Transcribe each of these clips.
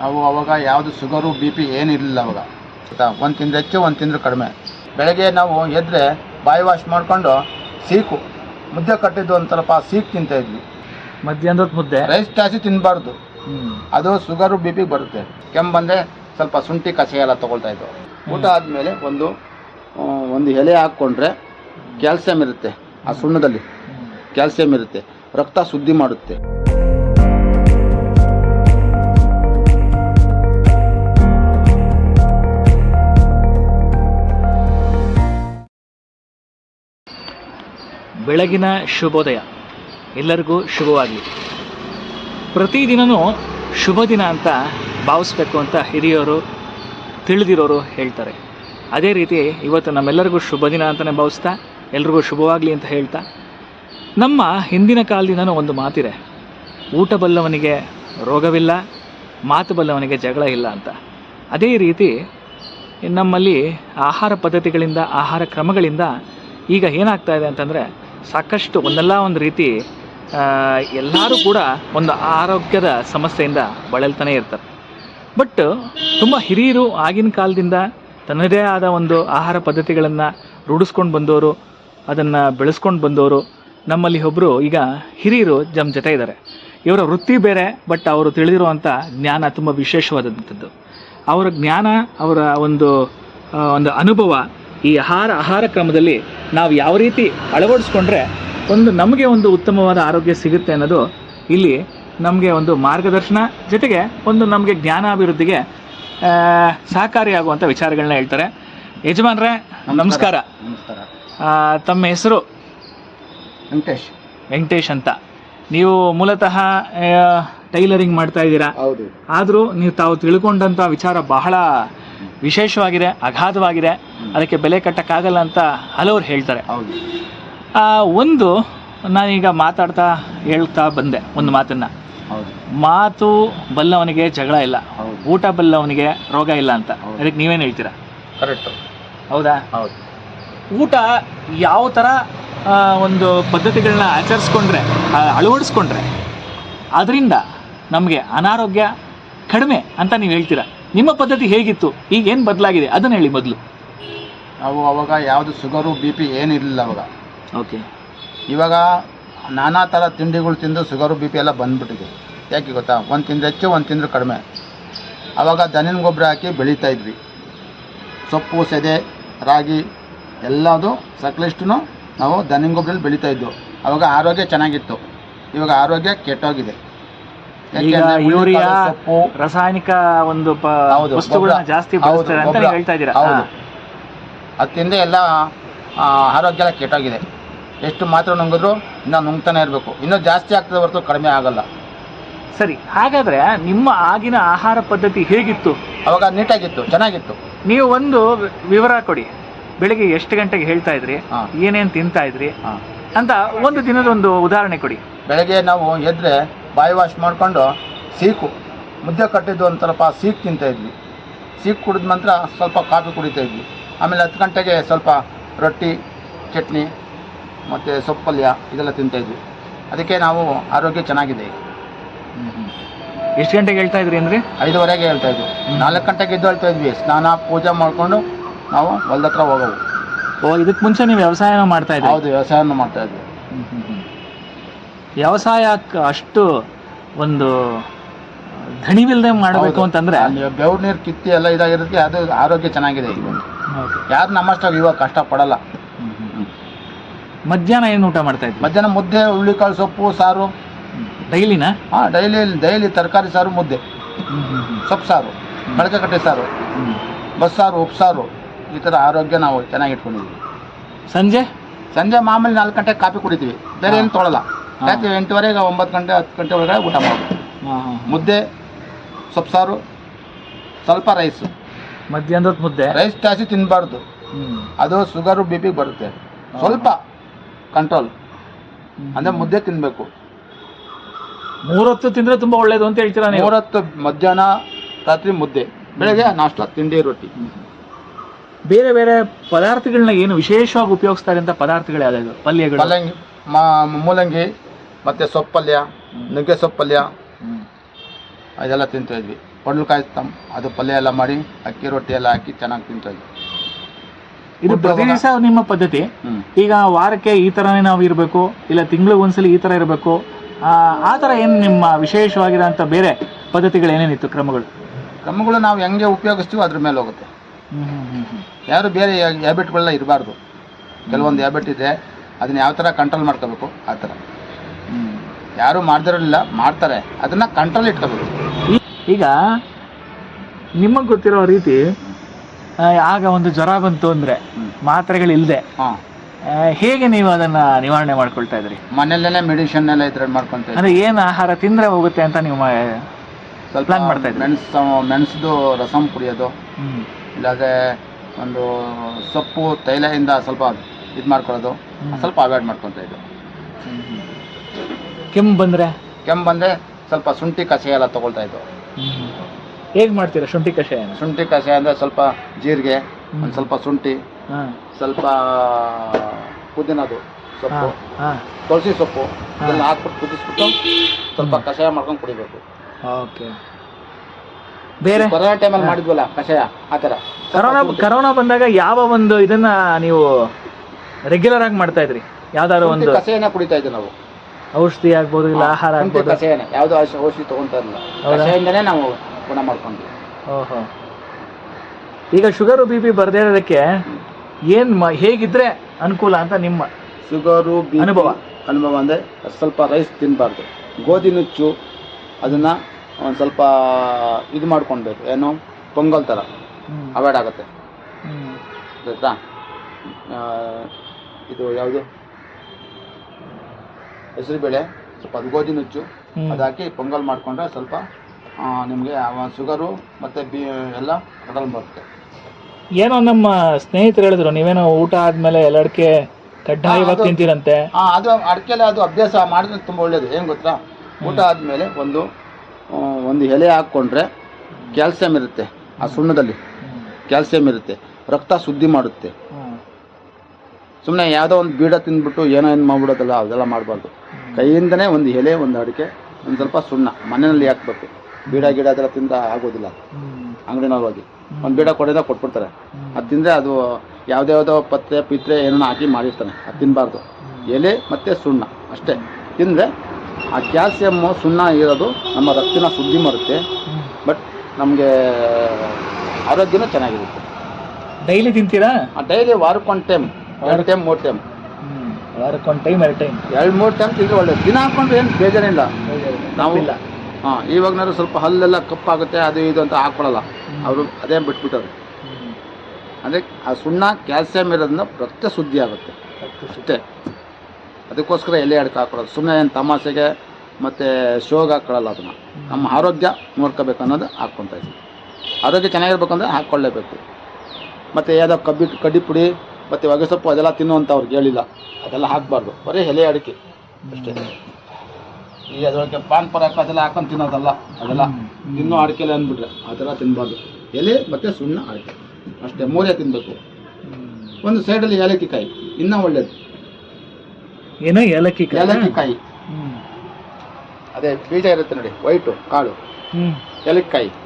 ನಾವು ಅವಾಗ ಯಾವುದು ಶುಗರು ಬಿ ಪಿ ಏನಿರಲಿಲ್ಲ ಅವಾಗ ಆಯಿತಾ ಒಂದು ತಿಂದ್ರೆ ಹೆಚ್ಚು ಒಂದು ತಿಂದ್ರೆ ಕಡಿಮೆ. ಬೆಳಗ್ಗೆ ನಾವು ಎದ್ದರೆ ಬಾಯಿ ವಾಶ್ ಮಾಡಿಕೊಂಡು ಸೀಕು ಮುದ್ದೆ ಕಟ್ಟಿದ್ದು ಒಂಥರಪ್ಪ ಸೀಕ್ ತಿಂತಾ ಇದ್ವಿ. ಮಧ್ಯಾಹ್ನದ ಮುದ್ದೆ? ರೈಸ್ ಜಾಸ್ತಿ ತಿನ್ನಬಾರ್ದು ಅದು ಶುಗರು ಬಿ ಪಿ ಬರುತ್ತೆ. ಕೆಮ್ಮು ಬಂದರೆ ಸ್ವಲ್ಪ ಶುಂಠಿ ಕಷಾಯ ಎಲ್ಲ ತೊಗೊಳ್ತಾ ಇದ್ದವು ಊಟ ಆದಮೇಲೆ ಒಂದು ಒಂದು ಎಲೆ ಹಾಕ್ಕೊಂಡ್ರೆ ಕ್ಯಾಲ್ಸಿಯಂ ಇರುತ್ತೆ ಆ ಸುಣ್ಣದಲ್ಲಿ. ಕ್ಯಾಲ್ಸಿಯಂ ಇರುತ್ತೆ ರಕ್ತ ಶುದ್ಧಿ ಮಾಡುತ್ತೆ. ಬೆಳಗಿನ ಶುಭೋದಯ. ಎಲ್ಲರಿಗೂ ಶುಭವಾಗಲಿ. ಪ್ರತಿದಿನವೂ ಶುಭ ದಿನ ಅಂತ ಭಾವಿಸ್ಬೇಕು ಅಂತ ಹಿರಿಯವರು ತಿಳಿದಿರೋರು ಹೇಳ್ತಾರೆ. ಅದೇ ರೀತಿ ಇವತ್ತು ನಮ್ಮೆಲ್ಲರಿಗೂ ಶುಭ ದಿನ ಅಂತಲೇ ಭಾವಿಸ್ತಾ ಎಲ್ರಿಗೂ ಶುಭವಾಗಲಿ ಅಂತ ಹೇಳ್ತಾ, ನಮ್ಮ ಹಿಂದಿನ ಕಾಲದಿಂದನೂ ಒಂದು ಮಾತಿದೆ. ಊಟ ಬಲ್ಲವನಿಗೆ ರೋಗವಿಲ್ಲ, ಮಾತು ಬಲ್ಲವನಿಗೆ ಜಗಳ ಇಲ್ಲ ಅಂತ. ಅದೇ ರೀತಿ ನಮ್ಮಲ್ಲಿ ಆಹಾರ ಪದ್ಧತಿಗಳಿಂದ, ಆಹಾರ ಕ್ರಮಗಳಿಂದ ಈಗ ಏನಾಗ್ತಾ ಇದೆ ಅಂತಂದರೆ ಸಾಕಷ್ಟು ಒಂದಲ್ಲ ಒಂದು ರೀತಿ ಎಲ್ಲರೂ ಕೂಡ ಒಂದು ಆರೋಗ್ಯದ ಸಮಸ್ಯೆಯಿಂದ ಬಳಲ್ತಾನೆ ಇರ್ತಾರೆ. ಬಟ್ ತುಂಬ ಹಿರಿಯರು ಆಗಿನ ಕಾಲದಿಂದ ತನ್ನದೇ ಆದ ಒಂದು ಆಹಾರ ಪದ್ಧತಿಗಳನ್ನು ರೂಢಿಸ್ಕೊಂಡು ಬಂದವರು ಅದನ್ನು ಬೆಳೆಸ್ಕೊಂಡು ಬಂದವರು ನಮ್ಮಲ್ಲಿ ಒಬ್ಬರು ಈಗ ಹಿರಿಯರು ಜಮ್ ಜೊತೆ ಇದ್ದಾರೆ ಇವರ ವೃತ್ತಿ ಬೇರೆ, ಬಟ್ ಅವರು ತಿಳಿದಿರುವಂಥ ಜ್ಞಾನ ತುಂಬ ವಿಶೇಷವಾದಂಥದ್ದು ಅವರ ಜ್ಞಾನ, ಅವರ ಒಂದು ಒಂದು ಅನುಭವ ಈ ಆಹಾರ ಆಹಾರ ಕ್ರಮದಲ್ಲಿ ನಾವು ಯಾವ ರೀತಿ ಅಳವಡಿಸ್ಕೊಂಡ್ರೆ ಒಂದು ನಮಗೆ ಒಂದು ಉತ್ತಮವಾದ ಆರೋಗ್ಯ ಸಿಗುತ್ತೆ ಅನ್ನೋದು ಇಲ್ಲಿ ನಮಗೆ ಒಂದು ಮಾರ್ಗದರ್ಶನ ಜೊತೆಗೆ ಒಂದು ನಮಗೆ ಜ್ಞಾನಾಭಿವೃದ್ಧಿಗೆ ಸಹಕಾರಿಯಾಗುವಂಥ ವಿಚಾರಗಳನ್ನ ಹೇಳ್ತಾರೆ. ಯಜಮಾನ್ರೆ ನಮಸ್ಕಾರ. ತಮ್ಮ ಹೆಸರು? ವೆಂಕಟೇಶ್. ವೆಂಕಟೇಶ್ ಅಂತ. ನೀವು ಮೂಲತಃ ಟೈಲರಿಂಗ್ ಮಾಡ್ತಾ ಇದ್ದೀರಾ? ಹೌದು. ಆದರೂ ನೀವು ತಾವು ತಿಳ್ಕೊಂಡಂಥ ವಿಚಾರ ಬಹಳ ವಿಶೇಷವಾಗಿದೆ ಅಗಾಧವಾಗಿದೆ ಅದಕ್ಕೆ ಬೆಲೆ ಕಟ್ಟಕ್ಕಾಗಲ್ಲ ಅಂತ ಹಲವರು ಹೇಳ್ತಾರೆ. ಒಂದು ನಾನೀಗ ಮಾತಾಡ್ತಾ ಹೇಳ್ತಾ ಬಂದೆ ಒಂದು ಮಾತನ್ನು. ಹೌದು. ಮಾತು ಬಲ್ಲವನಿಗೆ ಜಗಳ ಇಲ್ಲ. ಊಟ ಬಲ್ಲವನಿಗೆ ರೋಗ ಇಲ್ಲ ಅಂತ. ಅದಕ್ಕೆ ನೀವೇನು ಹೇಳ್ತೀರಾ? ಕರೆಕ್ಟ್. ಹೌದಾ? ಹೌದು. ಊಟ ಯಾವ ಥರ ಒಂದು ಪದ್ಧತಿಗಳನ್ನ ಆಚರಿಸ್ಕೊಂಡ್ರೆ ಅಳವಡಿಸ್ಕೊಂಡ್ರೆ ಅದರಿಂದ ನಮಗೆ ಅನಾರೋಗ್ಯ ಕಡಿಮೆ ಅಂತ ನೀವು ಹೇಳ್ತೀರಾ? ನಿಮ್ಮ ಪದ್ಧತಿ ಹೇಗಿತ್ತು? ಈಗ ಏನು ಬದಲಾಗಿದೆ? ಅದನ್ನು ಹೇಳಿ ಮೊದಲು. ನಾವು ಅವಾಗ ಯಾವುದು ಶುಗರು ಬಿ ಪಿ ಏನಿರಲಿಲ್ಲ ಅವಾಗ. ಓಕೆ. ಇವಾಗ ನಾನಾ ಥರ ತಿಂಡಿಗಳು ತಿಂದು ಶುಗರು ಬಿ ಪಿ ಎಲ್ಲ ಬಂದ್ಬಿಟ್ಟಿದೆ. ಯಾಕೆ ಗೊತ್ತಾ? ಒಂದು ತಿಂದ್ರೆ ಹೆಚ್ಚು ಒಂದು ತಿಂದ್ರೆ ಕಡಿಮೆ. ಆವಾಗ ದನಿನ ಗೊಬ್ಬರ ಹಾಕಿ ಬೆಳೀತಾ ಇದ್ವಿ. ಸೊಪ್ಪು ಸೆದೆ ರಾಗಿ ಎಲ್ಲದು ಸಕಲಿಷ್ಟು ನಾವು ದನಿನ ಗೊಬ್ಬರಲ್ಲಿ ಬೆಳೀತಾ ಇದ್ವು ಆವಾಗ ಆರೋಗ್ಯ ಚೆನ್ನಾಗಿತ್ತು. ಇವಾಗ ಆರೋಗ್ಯ ಕೆಟ್ಟೋಗಿದೆ. ಈಗ ಯೂರಿಯಾ ಸೊಪ್ಪು ರಾಸಾಯನಿಕ ಒಂದು ಪ ಹೌದು, ವಸ್ತುಗಳನ್ನ ಗೊಬ್ರ. ಜಾಸ್ತಿ ಹೌದು, ಬಳಸ್ತಾರೆ ಅಂತ ಗೊಬ್ರ. ನೀವು ಹೇಳ್ತಾ ಇದ್ದೀರಾ? ಹೌದು. ಹಾ. ಅದರಿಂದ ಎಲ್ಲ ಆ, ಆರೋಗ್ಯ ಎಲ್ಲ ಕೆಟ್ಟೋಗಿದೆ. ಎಷ್ಟು ಮಾತ್ರ ನುಂಗಿದ್ರು ಇನ್ನೂ ನುಂಗ್ತಾನೆ ಇರಬೇಕು. ಇನ್ನೂ ಜಾಸ್ತಿ ಆಗ್ತದೆ ಹೊರತು ಕಡಿಮೆ ಆಗಲ್ಲ. ಸರಿ ಹಾಗಾದ್ರೆ ನಿಮ್ಮ ಆಗಿನ ಆಹಾರ ಪದ್ಧತಿ ಹೇಗಿತ್ತು? ಅವಾಗ ನೀಟಾಗಿತ್ತು ಚೆನ್ನಾಗಿತ್ತು. ನೀವು ಒಂದು ವಿವರ ಕೊಡಿ. ಬೆಳಿಗ್ಗೆ ಎಷ್ಟು ಗಂಟೆಗೆ ಹೇಳ್ತಾ ಇದ್ರಿ? ಹಾ. ಏನೇನು ತಿಂತಾ ಇದ್ರಿ? ಹಾಂ. ಅಂತ ಒಂದು ದಿನದ ಒಂದು ಉದಾಹರಣೆ ಕೊಡಿ. ಬೆಳಗ್ಗೆ ನಾವು ಎದ್ದರೆ ಬಾಯಿ ವಾಶ್ ಮಾಡಿಕೊಂಡು ಸೀಕು ಮುದ್ದೆ ಕಟ್ಟಿದ್ದು ಸ್ವಲ್ಪ ಸೀಕ್ ತಿಂತಾ ಇದ್ವಿ. ಸೀಕ್ ಕುಡಿದ ನಂತರ ಸ್ವಲ್ಪ ಕಾಫಿ ಕುಡಿತಾ ಇದ್ವಿ. ಆಮೇಲೆ ಹತ್ತು ಗಂಟೆಗೆ ಸ್ವಲ್ಪ ರೊಟ್ಟಿ ಚಟ್ನಿ ಮತ್ತು ಸೊಪ್ಪಲ್ಯ ಇದೆಲ್ಲ ತಿಂತಾಯಿದ್ವಿ ಅದಕ್ಕೆ ನಾವು ಆರೋಗ್ಯ ಚೆನ್ನಾಗಿದೆ. ಈಗ ಎಷ್ಟು ಗಂಟೆಗೆ ಹೇಳ್ತಾ ಇದ್ರಿ ಅಂದರೆ? ಐದುವರೆಗೆ ಹೇಳ್ತಾ ಇದ್ವಿ. ನಾಲ್ಕು ಗಂಟೆಗೆ ಇದ್ದು ಹೇಳ್ತಾ ಇದ್ವಿ. ಸ್ನಾನ ಪೂಜೆ ಮಾಡಿಕೊಂಡು ನಾವು ಹೊಲದ ಹತ್ರ ಹೋಗೋವು ಓ ಇದಕ್ಕೆ ಮುಂಚೆ ನೀವು ವ್ಯವಸಾಯನ ಮಾಡ್ತಾ ಇದ್ದೀವಿ ಹೌದು ವ್ಯವಸಾಯನ ಮಾಡ್ತಾ ಇದ್ವಿ. ವ್ಯವಸಾಯಕ್ಕೆ ಅಷ್ಟು ಒಂದು ಧಣಿವಿಲ್ಲದೆ ಮಾಡಬೇಕು ಅಂತಂದ್ರೆ ಬೆವ್ರ ನೀರು ಕಿತ್ತಿ ಎಲ್ಲ ಇದಾಗಿರೋದಕ್ಕೆ ಅದು ಆರೋಗ್ಯ ಚೆನ್ನಾಗಿದೆ ಈಗ. ಯಾರು ನಮ್ಮಷ್ಟಾಗಿ ಇವಾಗ ಕಷ್ಟಪಡಲ್ಲ. ಮಧ್ಯಾಹ್ನ ಏನು ಊಟ ಮಾಡ್ತಾ ಇದ್ರಿ? ಮಧ್ಯಾಹ್ನ ಮುದ್ದೆ ಹುಳ್ಳಿಕಾಳು ಸೊಪ್ಪು ಸಾರು. ಡೈಲಿನ? ಹಾಂ ಡೈಲಿ ಡೈಲಿ ತರಕಾರಿ ಸಾರು ಮುದ್ದೆ. ಸೊಪ್ಪು ಸಾರು ಮಡಕೆ ಕಟ್ಟೆ ಸಾರು ಬಸ್ಸಾರು ಉಪ್ಸಾರು ಈ ಥರ ಆರೋಗ್ಯ ನಾವು ಚೆನ್ನಾಗಿ ಇಟ್ಕೊಂಡಿದ್ದೀವಿ. ಸಂಜೆ? ಸಂಜೆ ಮಾಮೂಲಿ ನಾಲ್ಕು ಗಂಟೆಗೆ ಕಾಫಿ ಕುಡಿತೀವಿ. ಬೇರೆ ಏನು ತೊಗೊಳಲ್ಲ ಯಾಕೆ ಎಂಟುವರೆಗೆ ಒಂಬತ್ತು ಗಂಟೆ ಹತ್ತು ಗಂಟೆ ಒಳಗಡೆ ಊಟ ಮಾಡಬೇಕು ಮುದ್ದೆ ಸೊಪ್ಪು ಸಾರು ಸ್ವಲ್ಪ ರೈಸ್ ಮಧ್ಯಾಹ್ನದ ಮುದ್ದೆ? ರೈಸ್ ಜಾಸ್ತಿ ತಿನ್ನಬಾರ್ದು ಅದು ಶುಗರು ಬಿ ಪಿ ಬರುತ್ತೆ. ಸ್ವಲ್ಪ ಕಂಟ್ರೋಲ್ ಅಂದರೆ ಮುದ್ದೆ ತಿನ್ನಬೇಕು ಮೂರೊತ್ತು ತಿಂದರೆ ತುಂಬ ಒಳ್ಳೇದು ಅಂತ ಹೇಳ್ತೀರಾ ನೀವು? ಮೂರತ್ತು ಮಧ್ಯಾಹ್ನ ರಾತ್ರಿ ಮುದ್ದೆ. ಬೆಳಗ್ಗೆ ನಾಷ್ಟ ತಿಂಡಿ ರೊಟ್ಟಿ. ಬೇರೆ ಬೇರೆ ಪದಾರ್ಥಗಳನ್ನ ಏನು ವಿಶೇಷವಾಗಿ ಉಪಯೋಗಿಸ್ತಾರೆ ಅಂತ ಪದಾರ್ಥಗಳು ಯಾವ್ದು ಪಲ್ಯಗಳು? ಪಲ್ಲಂಗಿ ಮಾ ಮೂಲಂಗಿ. ಮತ್ತು ಸೊಪ್ಪಲ್ಯ ನುಗ್ಗೆ ಸೊಪ್ಪಲ್ಯ. ಅದೆಲ್ಲ ತಿಂತಾ ಇದ್ವಿ ಪಡ್ಲಕಾಯಿ ತಮ್ಮ ಅದು ಪಲ್ಯ ಎಲ್ಲ ಮಾಡಿ ಅಕ್ಕಿ ರೊಟ್ಟಿ ಎಲ್ಲ ಹಾಕಿ ಚೆನ್ನಾಗಿ ತಿಂತಾ ಇದ್ವಿ ಇದು ಪ್ರತಿ ದಿವಸ ನಿಮ್ಮ ಪದ್ಧತಿ? ಈಗ ವಾರಕ್ಕೆ ಈ ಥರನೇ ನಾವು ಇರಬೇಕು ಇಲ್ಲ ತಿಂಗಳಿಗೆ ಒಂದ್ಸಲಿ ಈ ಥರ ಇರಬೇಕು. ಆ ಥರ ಏನು ನಿಮ್ಮ ವಿಶೇಷವಾಗಿರೋಂಥ ಬೇರೆ ಪದ್ಧತಿಗಳು ಏನೇನಿತ್ತು ಕ್ರಮಗಳು? ಕ್ರಮಗಳು ನಾವು ಹೆಂಗೆ ಉಪಯೋಗಿಸ್ತೀವೋ ಅದ್ರ ಮೇಲೆ ಹೋಗುತ್ತೆ. ಯಾರು ಬೇರೆ ಹ್ಯಾಬಿಟ್ಗಳೆಲ್ಲ ಇರಬಾರ್ದು. ಕೆಲವೊಂದು ಹ್ಯಾಬಿಟ್ ಇದೆ ಅದನ್ನ ಯಾವ ಥರ ಕಂಟ್ರೋಲ್ ಮಾಡ್ಕೋಬೇಕು ಆ ಥರ ಯಾರು ಮಾಡ್ದಿರಲಿಲ್ಲ ಮಾಡ್ತಾರೆ. ಅದನ್ನ ಕಂಟ್ರೋಲ್ ಇಟ್ಕೋಬೇಕು. ಈಗ ನಿಮಗೆ ಗೊತ್ತಿರೋ ರೀತಿ ಆಗ ಒಂದು ಜ್ವರ ಬಂತು ಅಂದ್ರೆ. ಮಾತ್ರೆಗಳಿಲ್ಲದೆ ಹೇಗೆ ನೀವು ಅದನ್ನ ನಿವಾರಣೆ ಮಾಡ್ಕೊಳ್ತಾ ಇದ್ರಿ? ಮನೆಯಲ್ಲೇ ಮೆಡಿಸಿನ್ ಎಲ್ಲ ಇದ್ರಲ್ಲಿ ಮಾಡ್ಕೊಂತ ಅಂದ್ರೆ ಏನು ಆಹಾರ ತಿಂದ್ರೆ ಹೋಗುತ್ತೆ ಅಂತ ನೀವು ಸ್ವಲ್ಪ ಪ್ಲಾನ್ ಮಾಡ್ತಾ. ಮೆಣಸು ಮೆಣಸದು ರಸಂ ಕುಡಿಯೋದು ಇಲ್ಲಾದ್ರೆ ಒಂದು ಸೊಪ್ಪು ತೈಲದಿಂದ ಸ್ವಲ್ಪ ಇದು ಮಾಡ್ಕೊಳ್ಳೋದು. ಸ್ವಲ್ಪ ಅವಾಯ್ಡ್ ಮಾಡ್ಕೊತಾ ಇದ್ವು. ಕೆಮ್ಮು ಬಂದರೆ? ಕೆಮ್ಮು ಬಂದರೆ ಸ್ವಲ್ಪ ಶುಂಠಿ ಕಷಾಯ ಎಲ್ಲ ತಗೊಳ್ತಾ ಇದ್ದು ಹೇಗೆ ಮಾಡ್ತೀರಾ ಶುಂಠಿ ಕಷಾಯ ಶುಂಠಿ ಕಷಾಯ ಅಂದರೆ ಸ್ವಲ್ಪ ಜೀರಿಗೆ ಒಂದು ಸ್ವಲ್ಪ ಶುಂಠಿ ಸ್ವಲ್ಪ ಪುದೀನದು ಸೊಪ್ಪು. ತುಳಸಿ ಸೊಪ್ಪು. ಅದನ್ನು ಹಾಕ್ಬಿಟ್ಟು ಕುದಿಸ್ಬಿಟ್ಟು ಸ್ವಲ್ಪ ಕಷಾಯ ಮಾಡ್ಕೊಂಡು ಕುಡಿಬೇಕು. ಓಕೆ. ಬೇರೆ? ಕೊರೋನಾ ಟೈಮಲ್ಲಿ ಮಾಡಿದ್ವಲ್ಲ ಕಷಾಯ ಆ ಥರ. ಕರೋನಾ ಕರೋನಾ ಬಂದಾಗ ಯಾವ ಒಂದು ಇದನ್ನ ನೀವು ರೆಗ್ಯುಲರ್ ಆಗಿ ಮಾಡ್ತಾ ಇದ್ರಿ? ಯಾವ್ದಾದ್ರು ಒಂದು ಕಷಾಯನ ಕುಡಿತಾ ಇದ್ದೆ ನಾವು. ಔಷಧಿ ಆಗ್ಬೋದು ಇಲ್ಲ ಆಹಾರ ಆಗ್ಬೋದು. ಕಷಾಯನೇ ಯಾವುದೋ ಔಷಧಿ ಔಷಧಿ ತೊಗೊಂತಾ ಇರಲಿಲ್ಲ ಹೌದಾ? ಕಷಾಯದಿಂದನೇ ನಾವು ಗುಣ ಮಾಡ್ಕೊಂಡ್ವಿ ಓಹೋ. ಈಗ ಶುಗರು ಬಿ ಪಿ ಬರದೇ ಇರೋದಕ್ಕೆ ಏನ್ ಮ- ಹೇಗಿದ್ರೆ ಅನುಕೂಲ ಅಂತ ನಿಮ್ಮ ಶುಗರು ಬಿ ಅನುಭವ. ಅನುಭವ ಅಂದರೆ ಸ್ವಲ್ಪ ರೈಸ್ ತಿನ್ನಬಾರ್ದು ಗೋಧಿ ನುಚ್ಚು ಅದನ್ನ ಒಂದು ಸ್ವಲ್ಪ ಇದು ಮಾಡ್ಕೊಳ್ಬೇಕು ಏನು ಪೊಂಗಲ್ ಥರ ಹ್ಮ್. ಅವಾಯ್ಡ್ ಆಗುತ್ತೆ. ಹ್ಮ್. ಗೊತ್ತಾ ಆ, ಇದು ಯಾವುದು? ಹೆಸರುಬೇಳೆ ಸ್ವಲ್ಪ ಅದು ಗೋಧಿ ನುಚ್ಚು ಹ್ಮ್. ಅದು ಹಾಕಿ ಪೊಂಗಲ್ ಮಾಡಿಕೊಂಡ್ರೆ ಸ್ವಲ್ಪ ನಿಮಗೆ ಶುಗರು ಮತ್ತು ಬಿ ಎಲ್ಲ ಕಡಲ್ ಬರುತ್ತೆ. ಏನೋ ನಮ್ಮ ಸ್ನೇಹಿತರು ಹೇಳಿದ್ರು ನೀವೇನೋ ಊಟ ಆದ್ಮೇಲೆ ಎಲ್ಲ ಕಡ್ಡಾಯವಾಗಿ ತಿಂತೀರಂತೆ. ಆ, ಅದು ಅಡಿಕೆಲ್ಲ ಅದು ಅಭ್ಯಾಸ ಮಾಡಿದ್ರೆ ತುಂಬ ಒಳ್ಳೆಯದು ಏನು ಗೊತ್ತಾ? ಊಟ ಆದಮೇಲೆ ಒಂದು ಒಂದು ಎಲೆ ಹಾಕ್ಕೊಂಡ್ರೆ ಕ್ಯಾಲ್ಸಿಯಂ ಇರುತ್ತೆ ಆ ಸುಣ್ಣದಲ್ಲಿ. ಕ್ಯಾಲ್ಸಿಯಂ ಇರುತ್ತೆ ರಕ್ತ ಶುದ್ಧಿ ಮಾಡುತ್ತೆ. ಸುಮ್ಮನೆ ಯಾವುದೋ ಒಂದು ಬೀಡ ತಿಂದ್ಬಿಟ್ಟು ಏನೋ ಏನು ಮಾಡ್ಬಿಡೋದಲ್ಲ ಅದೆಲ್ಲ ಮಾಡಬಾರ್ದು. ಕೈಯಿಂದನೇ ಒಂದು ಎಲೆ ಒಂದು ಅಡಿಕೆ ಒಂದು ಸ್ವಲ್ಪ ಸುಣ್ಣ ಮನೆಯಲ್ಲಿ ಹಾಕ್ಬೇಕು. ಬೀಡ ಗಿಡ ಅದೆಲ್ಲ ತಿಂದ ಆಗೋದಿಲ್ಲ. ಅಂಗಡಿನಲ್ಲಿ ಹೋಗಿ ಒಂದು ಬೀಡ ಕೊಡೋದ ಕೊಟ್ಬಿಡ್ತಾರೆ. ಅದು ತಿಂದರೆ ಅದು ಯಾವುದ್ಯಾವುದೋ ಪತ್ರೆ ಪಿತ್ರೆ ಏನೋ ಹಾಕಿ ಮಾಡಿರ್ತಾನೆ. ಅದು ತಿನ್ನಬಾರ್ದು ಎಲೆ ಮತ್ತು ಸುಣ್ಣ ಅಷ್ಟೇ. ತಿಂದರೆ ಆ ಕ್ಯಾಲ್ಸಿಯಮ್ಮು ಸುಣ್ಣ ಇರೋದು ನಮ್ಮ ರಕ್ತನ ಶುದ್ಧಿ ಮಾಡುತ್ತೆ. ಬಟ್ ನಮಗೆ ಆರೋಗ್ಯನೂ ಚೆನ್ನಾಗಿರುತ್ತೆ. ಡೈಲಿ ತಿಂತೀರಾ? ಆ ಡೈಲಿ ವಾರಕ್ಕೊಂದು ಟೈಮ್ ಎರಡು ಟೈಮ್ ಮೂರು ಟೈಮ್. ವಾರಕ್ಕೊಂದು ಟೈಮ್ ಎರಡು ಟೈಮ್ ಎರಡು ಮೂರು ಟೈಮ್ ತಿಂದರೆ ಒಳ್ಳೆಯದು ದಿನ ಹಾಕೊಂಡ್ರೆ ಏನು ಬೇಜಾರಿಲ್ಲ. ನಾವು ಇಲ್ಲ ಹಾಂ ಇವಾಗನಾದ್ರು ಸ್ವಲ್ಪ ಹಲ್ಲೆಲ್ಲ ಕಪ್ಪಾಗುತ್ತೆ ಅದು ಇದು ಅಂತ ಹಾಕ್ಕೊಳಲ್ಲ ಅವರು ಅದೇ ಬಿಟ್ಬಿಟ್ಟವ್ರು. ಅಂದರೆ ಆ ಸುಣ್ಣ ಕ್ಯಾಲ್ಸಿಯಂ ಇರೋದನ್ನ ರಕ್ತ ಶುದ್ಧಿ ಆಗುತ್ತೆ. ಅಷ್ಟೇ. ಅದಕ್ಕೋಸ್ಕರ ಎಲೆ ಅಡ್ಕೆ ಹಾಕೊಳ್ಳೋದು. ಸುಮ್ಮನೆ ಏನು ತಮಾಷೆಗೆ ಮತ್ತು ಶೋಗ ಹಾಕೊಳ್ಳಲ್ಲ ಅದನ್ನು. ನಮ್ಮ ಆರೋಗ್ಯ ನೋಡ್ಕೋಬೇಕು ಅನ್ನೋದು ಹಾಕ್ಕೊತಾ ಇದ್ದೀವಿ. ಆರೋಗ್ಯ ಚೆನ್ನಾಗಿರ್ಬೇಕಂದ್ರೆ ಹಾಕ್ಕೊಳ್ಳೇಬೇಕು. ಮತ್ತು ಯಾವುದೋ ಕಬ್ಬಿ ಕಡ್ಡಿ ಪುಡಿ ಮತ್ತು ಹೊಗೆ ಸೊಪ್ಪು ಅದೆಲ್ಲ ತಿನ್ನುವಂತ ಅವ್ರಿಗೆ ಹೇಳಿಲ್ಲ ಅದೆಲ್ಲ ಹಾಕಬಾರ್ದು. ಬರೀ ಎಲೆ ಅಡಿಕೆ. ಅಷ್ಟೇ. ಈ ಅದರೊಳಗೆ ಪಾನ್ ಪರಾಕ ಅದೆಲ್ಲ ಹಾಕೊಂಡು ತಿನ್ನೋದಲ್ಲ ಅದೆಲ್ಲ ತಿನ್ನೋ ಅಡಿಕೆಲೆ ಅಂದ್ಬಿಟ್ರೆ ಅದೆಲ್ಲ ತಿನ್ನಬಾರ್ದು ಎಲೆ ಮತ್ತು ಸುಣ್ಣ ಅಡಿಕೆ. ಅಷ್ಟೇ ಮೂರೇ ತಿನ್ನಬೇಕು ಒಂದು ಸೈಡಲ್ಲಿ ಏಲಕ್ಕಿ ಕಾಯಿ ಇನ್ನೂ ಒಳ್ಳೇದು. ಏನೋ ಏಲಕ್ಕಿ ಕಾಯಿ? ಏಲಕ್ಕಿ ಕಾಯಿ. ಅದೇ ಬೀಜ ಇರುತ್ತೆ ನೋಡಿ ವೈಟು ಕಾಳು. ಹ್ಮ್. ಆ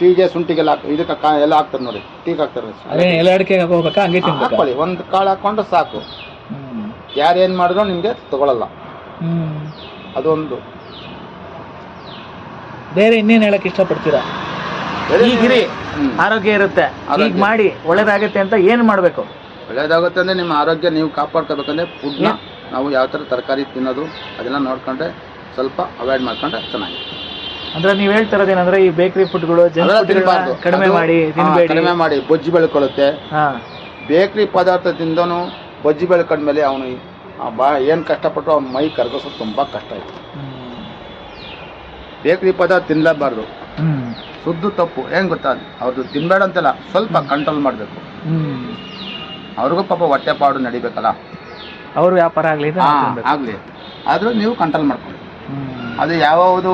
ಟೀಗೆ ಶುಂಠಿಗೆಲ್ಲ ಹಾಕ್ ಇದಕ್ಕೆ ಕಾ ಎಲ್ಲ ಹಾಕ್ತಾರೆ ನೋಡಿ ಟೀಗೆ ಹಾಕ್ತಾರೆ ಅದೇ ಎಲೆ ಅಡಿಕೆ ಹಾಕೋಬೇಕಾ ಹಂಗೆ ಹಾ, ತಿನ್ಬೇಕಾ? ಹಾಕೊಳ್ಳಿ ಒಂದು ಕಾಳು ಹಾಕೊಂಡ್ರೆ ಸಾಕು. ಹ್ಮ್. ಯಾರು ಏನು ಮಾಡಿದ್ರು ನಿಮಗೆ ತಗೊಳ್ಳಲ್ಲ ಹ್ಮ್. ಅದೊಂದು. ಬೇರೆ ಇನ್ನೇನು ಹೇಳಕ್ ಇಷ್ಟಪಡ್ತೀರಾ? ಈಗಿರಿ ಹ್ಮ್. ಆರೋಗ್ಯ ಇರುತ್ತೆ. ಆರೋಗ್ಯ. ಈಗ ಮಾಡಿ. ಒಳ್ಳೇದಾಗುತ್ತೆ ಅಂತ ಏನ್ ಮಾಡ್ಬೇಕು? ಒಳ್ಳೇದಾಗುತ್ತೆ ಅಂದ್ರೆ ನಿಮ್ಮ ಆರೋಗ್ಯ ನೀವು ಕಾಪಾಡ್ಕೋಬೇಕಂದ್ರೆ ಫುಡ್ನ ನಾವು ಯಾವ ತರ ತರಕಾರಿ ತಿನ್ನೋದು ಅದೆಲ್ಲ ನೋಡ್ಕೊಂಡ್ರೆ ಸ್ವಲ್ಪ ಅವಾಯ್ಡ್ ಮಾಡ್ಕೊಂಡ್ರೆ ಚೆನ್ನಾಗಿದೆ ಅಂದ್ರೆ ನೀವ್ ಹೇಳ್ತಿರೋದೇನಂದ್ರೆ ಈ ಬೇಕರಿ ಫುಡ್ಗಳು ಜಂಕ್ ಅದೆಲ್ಲ ಫುಡ್ಗಳನ್ನ ಕಡಿಮೆ ಅದು- ಮಾಡಿ ಹಾ, ತಿನ್ಬೇಡಿ. ಕಡಿಮೆ ಮಾಡಿ ಬೊಜ್ಜು ಬೆಳ್ಕೊಳ್ಳುತ್ತೆ. ಹಾ. ಬೇಕ್ರಿ ಪದಾರ್ಥ ತಿಂದನು ಬೊಜ್ಜಿ ಬೆಳ್ಕೊಂಡ್ಮೇಲೆ ಅವನು ಬಾ ಏನು ಕಷ್ಟಪಟ್ಟು ಅವ್ನ ಮೈ ಕರಗಿಸೋದು ತುಂಬಾ ಕಷ್ಟ ಆಯ್ತು. ಬೇಕರಿ ಪದಾರ್ಥ ತಿನ್ನಲೇಬಾರ್ದು ಹ್ಮ್. ಸುದ್ದು ತಪ್ಪು. ಏನು ಗೊತ್ತಾ? ಅವ್ರದ್ದು ತಿನ್ಬೇಡ ಅಂತಲ್ಲ ಸ್ವಲ್ಪ ಕಂಟ್ರೋಲ್ ಮಾಡಬೇಕು. ಹ್ಮ್. ಅವ್ರಿಗೂ ಪಾಪ ಹೊಟ್ಟೆ ಪಾಡು ನಡಿಬೇಕಲ್ಲ. ಅವ್ರ ವ್ಯಾಪಾರ ಆಗ್ಲಿ ಆಗ್ಲಿ ಆದ್ರೂ ತಿನ್ಬೇಕು. ಆಗಲಿ. ಆದರೂ ನೀವು ಕಂಟ್ರೋಲ್ ಮಾಡ್ಕೊಳ್ಳಿ. ಅದು ಯಾವುದು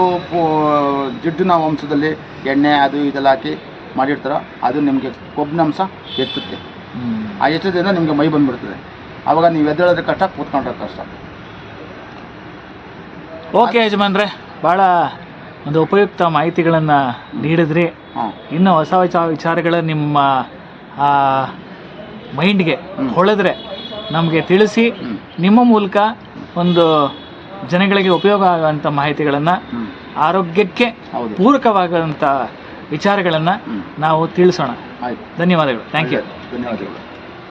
ಜಿಡ್ಡಿನ ವಂಶದಲ್ಲಿ ಎಣ್ಣೆ ಅದು ಇದೆಲ್ಲ ಹಾಕಿ ಮಾಡಿರ್ತಾರೋ ಅದು ನಿಮಗೆ ಕೊಬ್ಬಿನಾಂಶ ಎತ್ತುತ್ತೆ. ಆ ಎತ್ತದಿಂದ ನಿಮಗೆ ಮೈ ಬಂದುಬಿಡ್ತದೆ. ಆವಾಗ ನೀವು ಎದ್ದೇಳೋದ್ರ ಕಷ್ಟ ಕೂತ್ಕೊಂಡ್ರೆ ಕಷ್ಟ. ಓಕೆ ಯಜಮಾನ್ರೆ ಭಾಳ ಒಂದು ಉಪಯುಕ್ತ ಮಾಹಿತಿಗಳನ್ನು ನೀಡಿದ್ರಿ. ಇನ್ನು ಹೊಸ ಹೊಸ ವಿಚಾರಗಳ ನಿಮ್ಮ ಆ, ಮೈಂಡ್ಗೆ. ಹೊಳೆದ್ರೆ ನಮಗೆ ತಿಳಿಸಿ ನಿಮ್ಮ ಮೂಲಕ ಒಂದು ಜನಗಳಿಗೆ ಉಪಯೋಗ ಆಗುವಂಥ ಮಾಹಿತಿಗಳನ್ನು ಆರೋಗ್ಯಕ್ಕೆ ಪೂರಕವಾಗುವಂಥ ವಿಚಾರಗಳನ್ನು ನಾವು ತಿಳಿಸೋಣ. ಆಯ್ತು. ಧನ್ಯವಾದಗಳು. ಥ್ಯಾಂಕ್ ಯು ಧನ್ಯವಾದಗಳು.